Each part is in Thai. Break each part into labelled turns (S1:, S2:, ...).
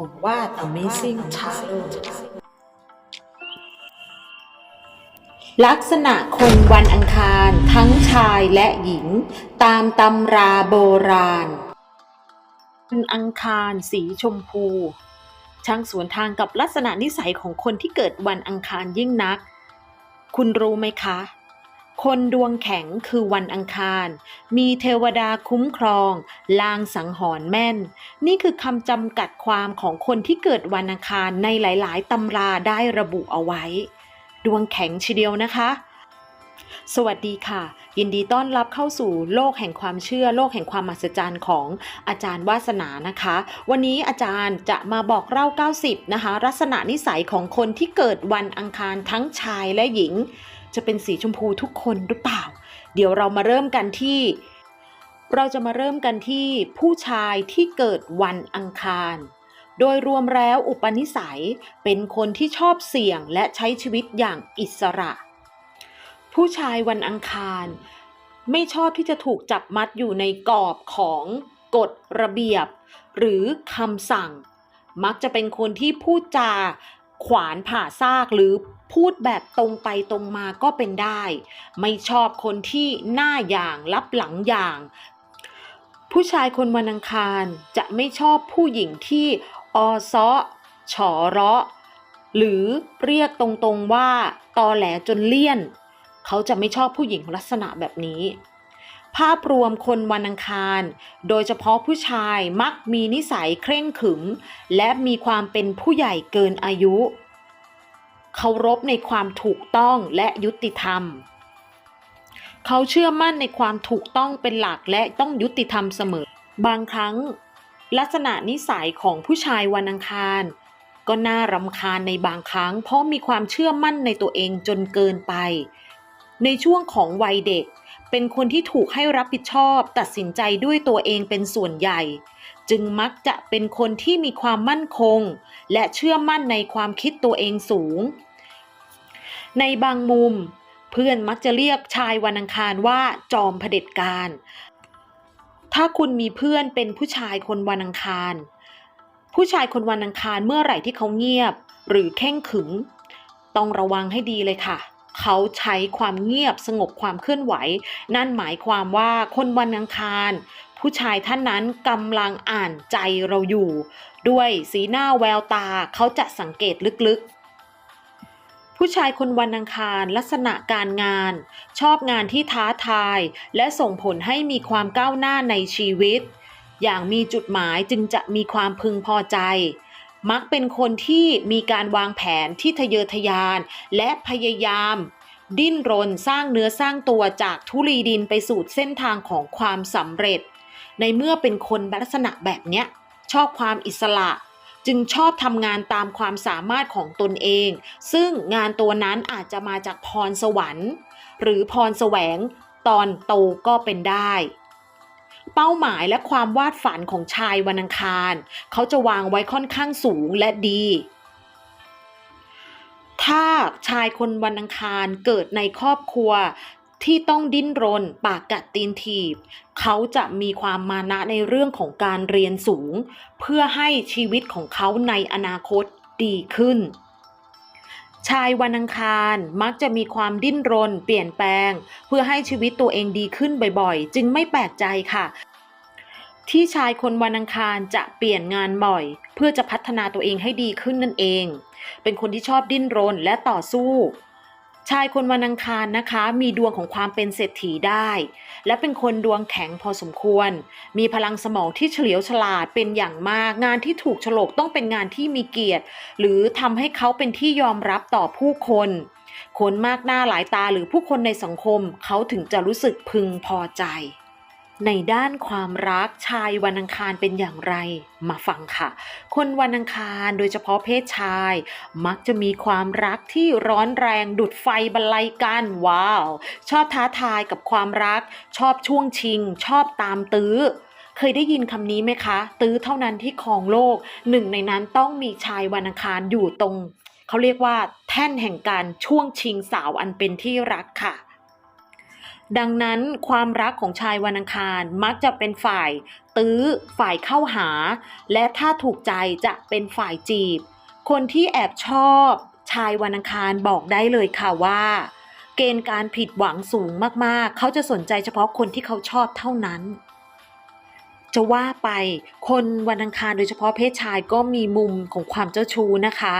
S1: บอกว่า Amazing Tarot ลักษณะคนวันอังคารทั้งชายและหญิง ตามตำราโบราณวันอังคารสีชมพู ช่างสวนทางกับลักษณะนิสัยของคนที่เกิดวันอังคารยิ่งนัก คุณรู้ไหมคะ คนดวงแข็งคือวันอังคาร มีเทวดาคุ้มครอง ลางสังหรณ์แม่น นี่คือคำจำกัดความของคนที่เกิดวันอังคารในหลาย ๆตำราได้ระบุเอาไว้ ดวงแข็งทีเดียวนะคะ สวัสดีค่ะ ยินดีต้อนรับเข้าสู่โลกแห่งความเชื่อ โลกแห่งความมหัศจรรย์ของอาจารย์วาสนานะคะ วันนี้อาจารย์จะมาบอกเล่า 90 นะคะลักษณะนิสัยของคนที่เกิดวันอังคารทั้งชายและหญิง จะเป็นสีชมพูทุกคนหรือเปล่า เดี๋ยวเรามาเริ่มกันที่ เราจะมาเริ่มกันที่ผู้ชายที่เกิดวันอังคาร โดยรวมแล้วอุปนิสัยเป็นคนที่ชอบเสี่ยงและใช้ชีวิตอย่างอิสระ ผู้ชายวันอังคารไม่ชอบที่จะถูกจับมัดอยู่ในกรอบของกฎระเบียบ หรือคำสั่ง มักจะเป็นคนที่พูดจาขวานผ่าซากหรือ พูดแบบตรงไปตรงมาก็เป็นได้ ไม่ชอบคนที่หน้าอย่างรับหลังอย่าง ผู้ชายคนวันอังคารจะไม่ชอบผู้หญิงที่ออซาะฉอเราะ หรือเรียกตรงๆว่าตอแหลจนเลี่ยน เขาจะไม่ชอบผู้หญิงลักษณะแบบนี้ ภาพรวมคนวันอังคาร โดยเฉพาะผู้ชายมักมีนิสัยเคร่งขึม และมีความเป็นผู้ใหญ่เกินอายุ เคารพในความถูกต้องและยุติธรรม เขาเชื่อมั่นในความถูกต้องเป็นหลักและต้องยุติธรรมเสมอ บางครั้ง ลักษณะนิสัยของผู้ชายวันอังคาร ก็น่ารำคาญในบางครั้ง เพราะมีความเชื่อมั่นในตัวเองจนเกินไป ในช่วงของวัยเด็ก เป็นคนที่ถูกให้รับผิดชอบ ตัดสินใจด้วยตัวเองเป็นส่วนใหญ่ จึงมักจะเป็นคนที่มีความมั่นคง และเชื่อมั่นในความคิดตัวเองสูง ในบางมุม เพื่อนมักจะเรียกชายวันอังคารว่าจอมเผด็จการ ถ้าคุณมีเพื่อนเป็นผู้ชายคนวันอังคาร ผู้ชายคนวันอังคารเมื่อไหร่ที่เขาเงียบ หรือเข่งขรึมต้องระวังให้ดีเลยค่ะเขาใช้ความเงียบสงบความเคลื่อนไหว นั่นหมายความว่าคนวันอังคาร ผู้ชายท่านนั้นกำลังอ่านใจเราอยู่ ด้วยสีหน้าแววตาเขาจะสังเกตลึกๆ ผู้ชายคนวันอังคารลักษณะการงาน ชอบงานที่ท้าทาย และส่งผลให้มีความก้าวหน้าในชีวิต อย่างมีจุดหมายจึงจะมีความพึงพอใจมักเป็นคนที่มีการวางแผนที่ทะเยอทะยาน และพยายาม ดิ้นรนสร้างเนื้อสร้างตัวจากทุลีดินไปสู่เส้นทางของความสำเร็จ ในเมื่อเป็นคนลักษณะแบบเนี้ยชอบความอิสระ จึงชอบทำงานตามความสามารถของตนเอง ซึ่งงานตัวนั้นอาจจะมาจากพรสวรรค์ หรือพรแสวงตอนโตก็เป็นได้ เป้าหมายและความวาดฝันของชายวันอังคาร เขาจะวางไว้ค่อนข้างสูงและดี ถ้าชายคนวันอังคารเกิดในครอบครัว ที่ต้องดิ้นรน ปากกัดตีนถีบ เขาจะมีความมานะในเรื่องของการเรียนสูง เพื่อให้ชีวิตของเขาในอนาคตดีขึ้น ชายวันอังคารมักจะมีความดิ้นรน เปลี่ยนแปลง เพื่อให้ชีวิตตัวเองดีขึ้นบ่อยๆ จึงไม่แปลกใจค่ะที่ชายคนวันอังคารจะเปลี่ยนงานบ่อย เพื่อจะพัฒนาตัวเองให้ดีขึ้นนั่นเอง เป็นคนที่ชอบดิ้นรนและต่อสู้ ชายคนวันอังคารนะคะ มีดวงของความเป็นเศรษฐีได้ และเป็นคนดวงแข็งพอสมควร มีพลังสมองที่เฉลียวฉลาดเป็นอย่างมาก งานที่ถูกฉลกต้องเป็นงานที่มีเกียรติ หรือทำให้เขาเป็นที่ยอมรับต่อผู้คน คนมากหน้าหลายตาหรือผู้คนในสังคม เขาถึงจะรู้สึกพึงพอใจ ในด้านความรักชายวันอังคารเป็นอย่างไร มาฟังค่ะ คนวันอังคารโดยเฉพาะเพศชาย มักจะมีความรักที่ร้อนแรงดุดไฟบรรลัยกันว้าว ชอบท้าทายกับความรัก ชอบช่วงชิง ชอบตามตื้อ เคยได้ยินคำนี้ไหมคะ ตื้อเท่านั้นที่ครองโลก หนึ่งในนั้นต้องมีชายวันอังคารอยู่ตรง เขาเรียกว่า แท่นแห่งการช่วงชิงสาวอันเป็นที่รักค่ะ ดังนั้นความรักของชายวันอังคารมักจะเป็นฝ่าย ตื้อ ฝ่ายเข้าหา และถ้าถูกใจจะเป็นฝ่ายจีบ คนที่แอบชอบ ชายวันอังคารบอกได้เลยค่ะว่า เกณฑ์การผิดหวังสูงมากๆ เขาจะสนใจเฉพาะคนที่เขาชอบเท่านั้น จะว่าไปคนวันอังคารโดยเฉพาะเพศชายก็มีมุมของความเจ้าชู้นะคะ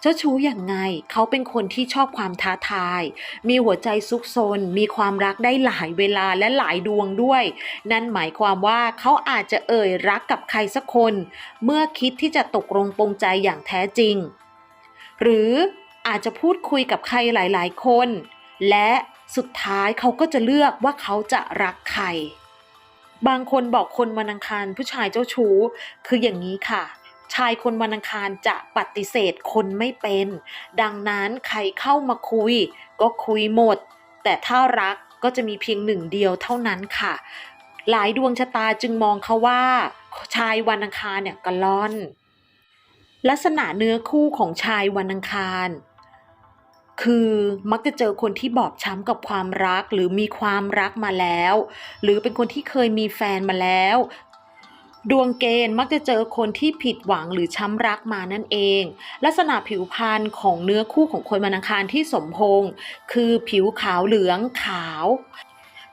S1: เจ้าชู้อย่างไง เขาเป็นคนที่ชอบความท้าทาย มีหัวใจซุกซน มีความรักได้หลายเวลาและหลายดวงด้วย นั่นหมายความว่าเขาอาจจะเอ่ยรักกับใครสักคน เมื่อคิดที่จะตกลงปรงใจอย่างแท้จริง หรืออาจจะพูดคุยกับใครหลาย ๆ คน และสุดท้ายเขาก็จะเลือกว่าเขาจะรักใคร บางคนบอกคนวันอังคารผู้ชายเจ้าชู้คืออย่างนี้ค่ะ ชายคนวันอังคารจะปฏิเสธคนไม่เป็น ดังนั้นใครเข้ามาคุย ก็คุยหมด แต่ถ้ารักก็จะมีเพียงหนึ่งเดียวเท่านั้นค่ะ หลายดวงชะตาจึงมองเขาว่า ชายวันอังคารเนี่ยกะล่อน ลักษณะเนื้อคู่ของชายวันอังคารคือมักจะเจอคนที่บอบช้ำกับความรักหรือมีความรักมาแล้ว หรือเป็นคนที่เคยมีแฟนมาแล้ว ดวงเกณฑ์มักจะเจอคนที่ผิดหวังหรือช้ำรักมานั่นเอง ลักษณะผิวพรรณของเนื้อคู่ของคนวันอังคารที่สมพงษ์คือผิวขาวเหลืองขาว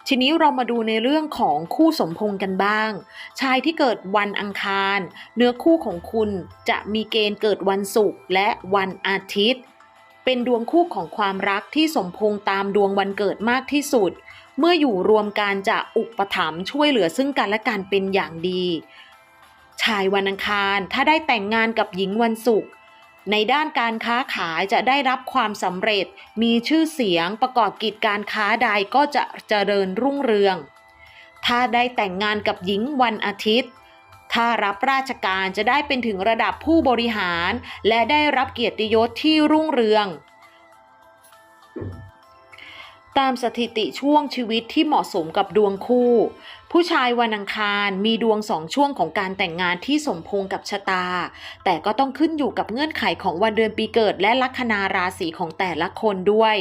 S1: ทีนี้เรามาดูในเรื่องของคู่สมพงษ์กันบ้าง ชายที่เกิดวันอังคาร เนื้อคู่ของคุณจะมีเกณฑ์เกิดวันศุกร์และวันอาทิตย์ เป็นดวงคู่ของความรักที่สมพงษ์ตามดวงวันเกิดมากที่สุด เมื่ออยู่รวมกันจะอุปถัมภ์ช่วยเหลือซึ่งกันและกันเป็นอย่างดี ชายวันอังคารถ้าได้แต่งงานกับหญิงวันศุกร์ในด้านการค้าขายจะได้รับความสำเร็จ มีชื่อเสียงประกอบกิจการค้าใดก็จะเจริญรุ่งเรือง ถ้าได้แต่งงานกับหญิงวันอาทิตย์ ถ้ารับราชการจะได้เป็นถึงระดับผู้บริหาร และได้รับเกียรติยศที่รุ่งเรือง ตามสถิติช่วงชีวิตที่เหมาะสมกับดวงคู่ ผู้ชายวันอังคารมีดวงสองช่วงของการแต่งงานที่สมพงกับชะตา แต่ก็ต้องขึ้นอยู่กับเงื่อนไขของวันเดือนปีเกิดและลัคนาราศีของแต่ละคนด้วย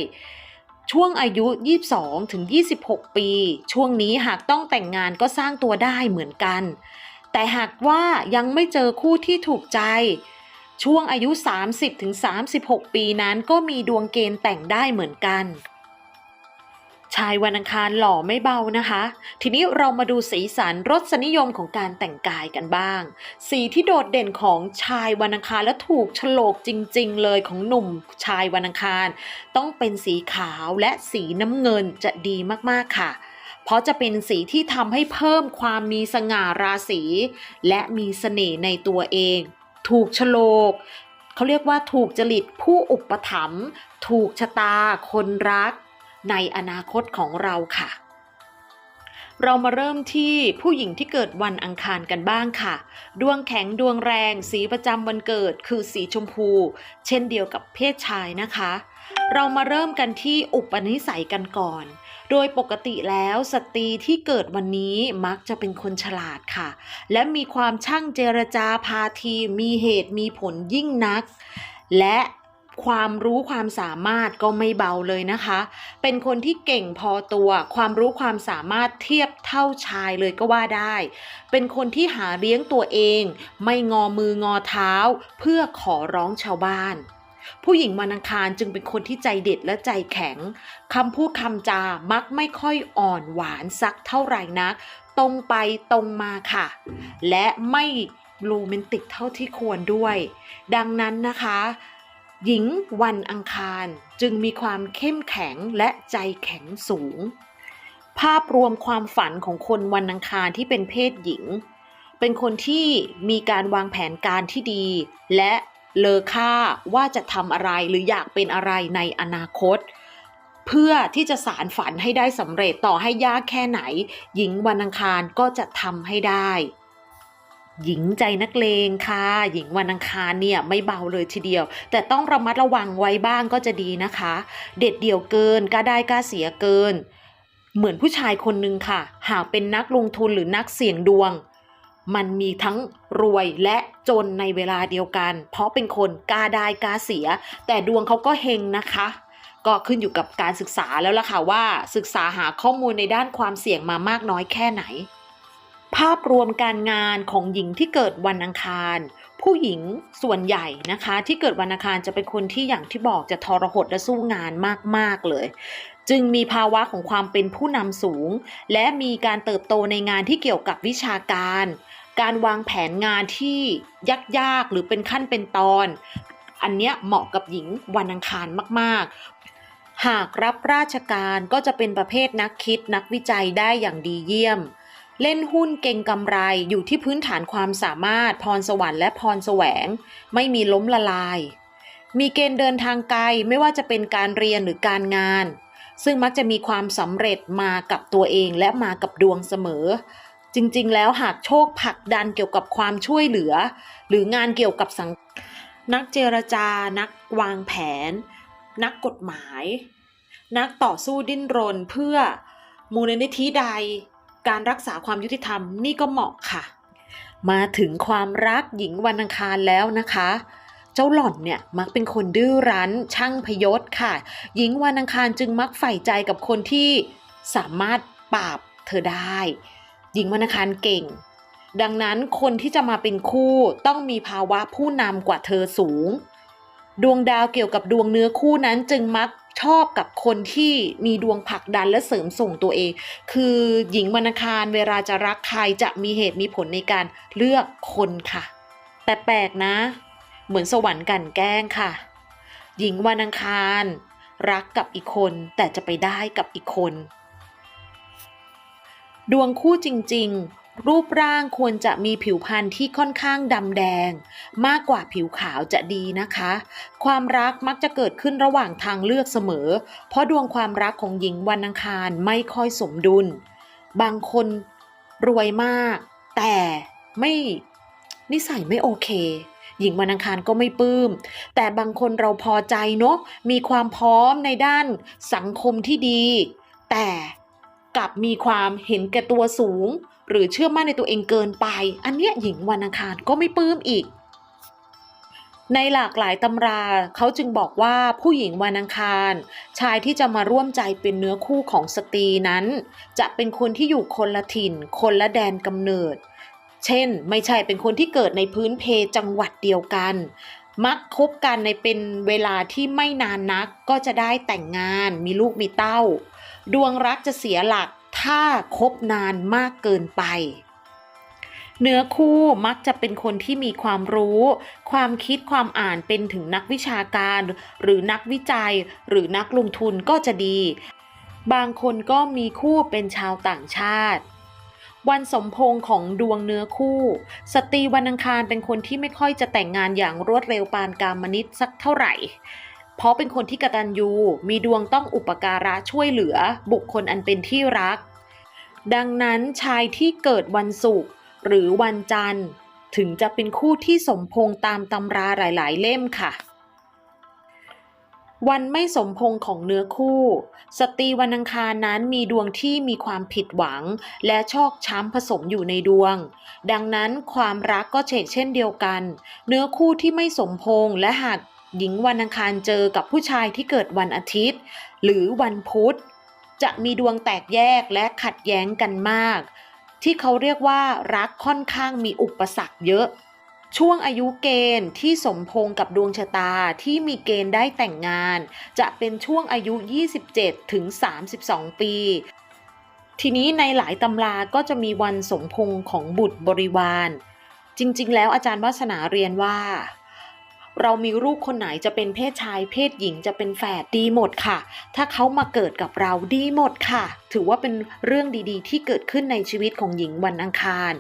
S1: ช่วงอายุ 22 ถึง 26 ปี ช่วงนี้หากต้องแต่งงานก็สร้างตัวได้เหมือนกัน แต่หากว่ายังไม่เจอคู่ที่ถูกใจ ช่วงอายุ 30 ถึง 36 ปีนั้นก็มีดวงเกณฑ์แต่งได้เหมือนกัน ชายวันอังคารหล่อไม่เบานะคะ ทีนี้เรามาดูสีสันรสนิยมของการแต่งกายกันบ้าง สีที่โดดเด่นของชายวันอังคารและถูกฉลกจริง ๆ เลยของหนุ่มชายวันอังคาร ต้องเป็นสีขาวและสีน้ำเงินจะดีมากๆค่ะ เพราะจะเป็นสีที่ทำให้เพิ่มความมีสง่าราศี และมีเสน่ห์ในตัวเอง ถูกฉลกเขาเรียกว่าถูกจริตผู้อุปถัมภ์ถูกชะตาคนรัก ในอนาคตของเราค่ะ เรามาเริ่มที่ผู้หญิงที่เกิดวันอังคารกันบ้างค่ะ ดวงแข็งดวงแรง สีประจำวันเกิดคือสีชมพู เช่นเดียวกับเพศชายนะคะ เรามาเริ่มกันที่อุปนิสัยกันก่อนโดยปกติแล้วสตรีที่เกิดวันนี้มักจะเป็นคนฉลาดค่ะ และมีความช่างเจรจาพาทีมีเหตุมีผลยิ่งนัก และ ความรู้ความสามารถก็ไม่เบาเลยนะคะ เป็นคนที่เก่งพอตัว ความรู้ความสามารถเทียบเท่าชายเลยก็ว่าได้ เป็นคนที่หาเลี้ยงตัวเอง ไม่งอมืองอเท้า เพื่อขอร้องชาวบ้าน ผู้หญิงวันอังคารจึงเป็นคนที่ใจเด็ดและใจแข็งคำพูดคำจามักไม่ค่อยอ่อนหวานสักเท่าไหร่นัก ตรงไปตรงมาค่ะ และไม่โรแมนติกเท่าที่ควรด้วย ดังนั้นนะคะ หญิงวันอังคารจึงมีความเข้มแข็งและใจแข็งสูง ภาพรวมความฝันของคนวันอังคารที่เป็นเพศหญิง เป็นคนที่มีการวางแผนการที่ดี และเลอค่าว่าจะทำอะไรหรืออยากเป็นอะไรในอนาคต เพื่อที่จะสารฝันให้ได้สำเร็จต่อให้ยากแค่ไหน หญิงวันอังคารก็จะทำให้ได้ หญิงใจนักเลงค่ะ หญิงวันอังคารเนี่ยไม่เบาเลยทีเดียว แต่ต้องระมัดระวังไว้บ้างก็จะดีนะคะ เด็ดเดี่ยวเกินกล้าได้กล้าเสียเกิน เหมือนผู้ชายคนหนึ่งค่ะ หากเป็นนักลงทุนหรือนักเสี่ยงดวง มันมีทั้งรวยและจนในเวลาเดียวกัน เพราะเป็นคนกล้าได้กล้าเสีย แต่ดวงเขาก็เฮงนะคะก็ขึ้นอยู่กับการศึกษาแล้วล่ะค่ะว่าศึกษาหาข้อมูลในด้านความเสี่ยงมามากน้อยแค่ไหน ภาพรวมการงานของหญิงที่เกิดวันอังคาร ผู้หญิงส่วนใหญ่นะคะ ที่เกิดวันอังคารจะเป็นคนที่อย่างที่บอกจะทรหดและสู้งานมาก ๆ เลย จึงมีภาวะของความเป็นผู้นำสูง และมีการเติบโตในงานที่เกี่ยวกับวิชาการ การวางแผนงานที่ยากๆหรือเป็นขั้นเป็นตอน อันเนี้ยเหมาะกับหญิงวันอังคารมาก ๆหากรับราชการก็จะเป็นประเภทนักคิดนักวิจัยได้อย่างดีเยี่ยม เล่นหุ้นเก่งกำไรอยู่ที่พื้นฐานความสามารถ พรสวรรค์และพรแสวง ไม่มีล้มละลาย มีเกณฑ์เดินทางไกลไม่ว่าจะเป็นการเรียนหรือการงาน ซึ่งมักจะมีความสำเร็จมากับตัวเองและมากับดวงเสมอ จริงๆ แล้วหากโชคผลักดันเกี่ยวกับความช่วยเหลือ หรืองานเกี่ยวกับสังนักเจรจา นักวางแผน นักกฎหมาย นักต่อสู้ดิ้นรนเพื่อมูลนิธิใด การรักษาความยุติธรรมนี่ก็เหมาะค่ะ มาถึงความรักหญิงวันอังคารแล้วนะคะ เจ้าหล่อนเนี่ยมักเป็นคนดื้อรั้นช่างพยศค่ะ หญิงวันอังคารจึงมักใฝ่ใจกับคนที่สามารถปราบเธอได้ หญิงวันอังคารเก่งดังนั้นคนที่จะมาเป็นคู่ต้องมีภาวะผู้นำกว่าเธอสูง ดวงดาวเกี่ยวกับดวงเนื้อคู่นั้นจึงมัก ชอบกับคนที่มีดวงผลักดันและเสริมส่งตัวเอง คือหญิงวันอังคารเวลาจะรักใครจะมีเหตุมีผลในการเลือกคนค่ะ แต่แปลกนะ เหมือนสวรรค์กันแกล้งค่ะ หญิงวันอังคารรักกับอีกคนแต่จะไปได้กับอีกคน ดวงคู่จริง ๆ รูปร่างควรจะมีผิวพรรณที่ค่อนข้างดำแดง มากกว่าผิวขาวจะดีนะคะ ความรักมักจะเกิดขึ้นระหว่างทางเลือกเสมอ เพราะดวงความรักของหญิงวันอังคารไม่ค่อยสมดุล บางคนรวยมาก แต่ไม่นิสัยไม่โอเค หญิงวันอังคารก็ไม่ปลื้ม แต่บางคนเราพอใจเนาะมีความพร้อมในด้านสังคมที่ดี แต่กลับมีความเห็นแก่ตัวสูง หรือเชื่อมั่นในตัวเองเกินไป อันเนี้ยหญิงวันอังคารก็ไม่ปลื้มอีก ในหลากหลายตำราเขาจึงบอกว่าผู้หญิงวันอังคาร ชายที่จะมาร่วมใจเป็นเนื้อคู่ของสตรีนั้น จะเป็นคนที่อยู่คนละถิ่น คนละแดนกำเนิด เช่น ไม่ใช่เป็นคนที่เกิดในพื้นเพจังหวัดเดียวกัน มักคบกันในเป็นเวลาที่ไม่นานนักก็จะได้แต่งงาน มีลูกมีเต้า ดวงรักจะเสียหลัก ถ้าคบนานมากเกินไป เนื้อคู่มักจะเป็นคนที่มีความรู้ ความคิดความอ่านเป็นถึงนักวิชาการ หรือนักวิจัย หรือนักลงทุนก็จะดี บางคนก็มีคู่เป็นชาวต่างชาติวันสมพงของดวงเนื้อคู่ สตรีวันอังคารเป็นคนที่ไม่ค่อยจะแต่งงานอย่างรวดเร็วปานกามนิตสักเท่าไหร่ เพราะเป็นคนที่กตัญญูมีดวงต้องอุปการะช่วยเหลือบุคคลอันเป็นที่รัก ดังนั้นชายที่เกิดวันศุกร์หรือวันจันทร์ ถึงจะเป็นคู่ที่สมพงตามตำราหลาย ๆ เล่มค่ะ วันไม่สมพงของเนื้อคู่ สตรีวันอังคารนั้นมีดวงที่มีความผิดหวัง และชอกช้ำผสมอยู่ในดวง ดังนั้นความรักก็เฉกเช่นเดียวกัน เนื้อคู่ที่ไม่สมพงและหาก หญิงวันอังคารเจอกับผู้ชายที่เกิดวันอาทิตย์ หรือวันพุธ จะมีดวงแตกแยกและขัดแย้งกันมาก ที่เขาเรียกว่ารักค่อนข้างมีอุปสรรคเยอะ ช่วงอายุเกณฑ์ที่สมพงษ์กับดวงชะตาที่มีเกณฑ์ได้แต่งงาน จะเป็นช่วงอายุ 27 ถึง 32 ปี ทีนี้ในหลายตำราก็จะมีวันสมพงษ์ของบุตรบริวาร จริง ๆ แล้วอาจารย์วาสนาเรียนว่า เรามีลูกคนไหนจะเป็นเพศชายเพศหญิงจะเป็นแฝดดีหมดค่ะ ถ้าเขามาเกิดกับเราดีหมดค่ะ ถือว่าเป็นเรื่องดีๆ ที่เกิดขึ้นในชีวิตของหญิงวันอังคาร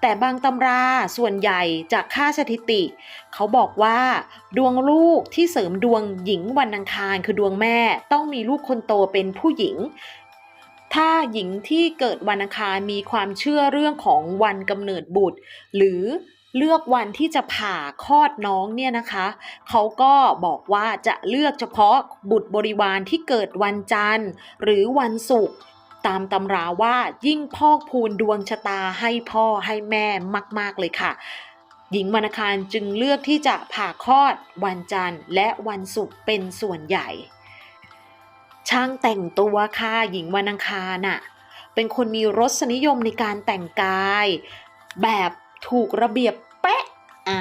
S1: แต่บางตำราส่วนใหญ่จากค่าสถิติ เขาบอกว่าดวงลูกที่เสริมดวงหญิงวันอังคารคือดวงแม่ ต้องมีลูกคนโตเป็นผู้หญิงถ้าหญิงที่เกิดวันอังคารมีความเชื่อเรื่องของวันกำเนิดบุตร หรือ เลือกวันที่จะผ่าคลอดน้องเนี่ยนะคะเขาก็บอกว่าจะเลือกเฉพาะบุตรบริวารที่เกิดวันจันทร์ หรือวันศุกร์ตามตำราว่ายิ่งพอกพูนดวงชะตาให้พ่อให้แม่มาก ๆ เลยค่ะ หญิงวันอังคารจึงเลือกที่จะผ่าคลอดวันจันทร์ และวันศุกร์เป็นส่วนใหญ่ ช่างแต่งตัวค่ะหญิงวันอังคารน่ะเป็นคนมีรสนิยมในการแต่งกาย แบบ ถูกระเบียบเป๊ะอ่า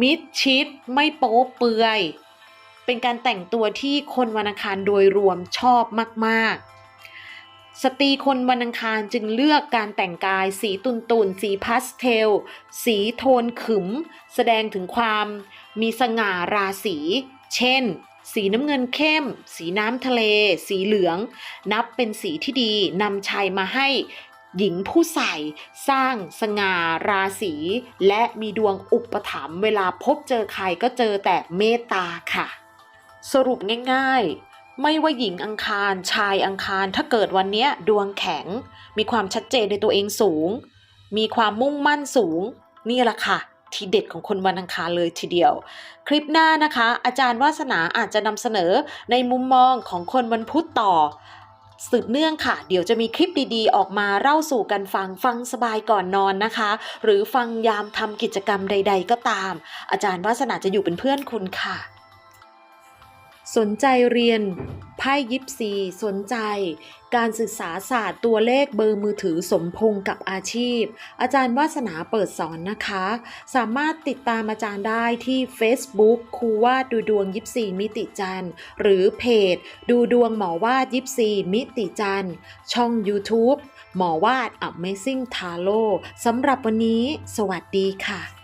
S1: มิดชิดไม่โป๊เปลือย เป็นการแต่งตัวที่คนวันอังคารโดยรวมชอบมากๆ สตรีคนวันอังคารจึงเลือกการแต่งกายสีตุนตุนๆสีพาสเทล สีโทนขึม แสดงถึงความมีสง่าราศี เช่นสีน้ำเงินเข้ม สีน้ำทะเล สีเหลือง นับเป็นสีที่ดีนำชัยมาให้ หญิงผู้ใส่ สร้างสง่าราศี และมีดวงอุปถัมภ์เวลาพบเจอใครก็เจอแต่เมตตาค่ะ สรุปง่ายๆ ไม่ว่าหญิงอังคารชายอังคารถ้าเกิดวันนี้ดวงแข็ง มีความชัดเจนในตัวเองสูง มีความมุ่งมั่นสูง นี่แหละค่ะทีเด็ดของคนวันอังคารเลยทีเดียว คลิปหน้านะคะ อาจารย์วาสนาอาจจะนำเสนอในมุมมองของคนวันพุธต่อ สืบเนื่องค่ะ เดี๋ยวจะมีคลิปดีๆ ออกมาเล่าสู่กันฟังฟังสบายก่อนนอนนะคะ หรือฟังยามทำกิจกรรมใด ๆ ก็ตาม อาจารย์วาสนาจะอยู่เป็นเพื่อนคุณค่ะ สนใจเรียน พ่ยิปซีสนใจ การศึกษาศาสตร์ตัวเลขเบอร์มือถือสมพงกับอาชีพ อาจารย์วาสนาเปิดสอนนะคะ สามารถติดตามอาจารย์ได้ที่ Facebook ครูวาดดูดวงยิปซีมิติจันทร์ หรือเพจ ดูดวงหมอวาดยิปซีมิติจันทร์ ช่อง YouTube หมอวาด Amazing Tarot สำหรับวันนี้ สวัสดีค่ะ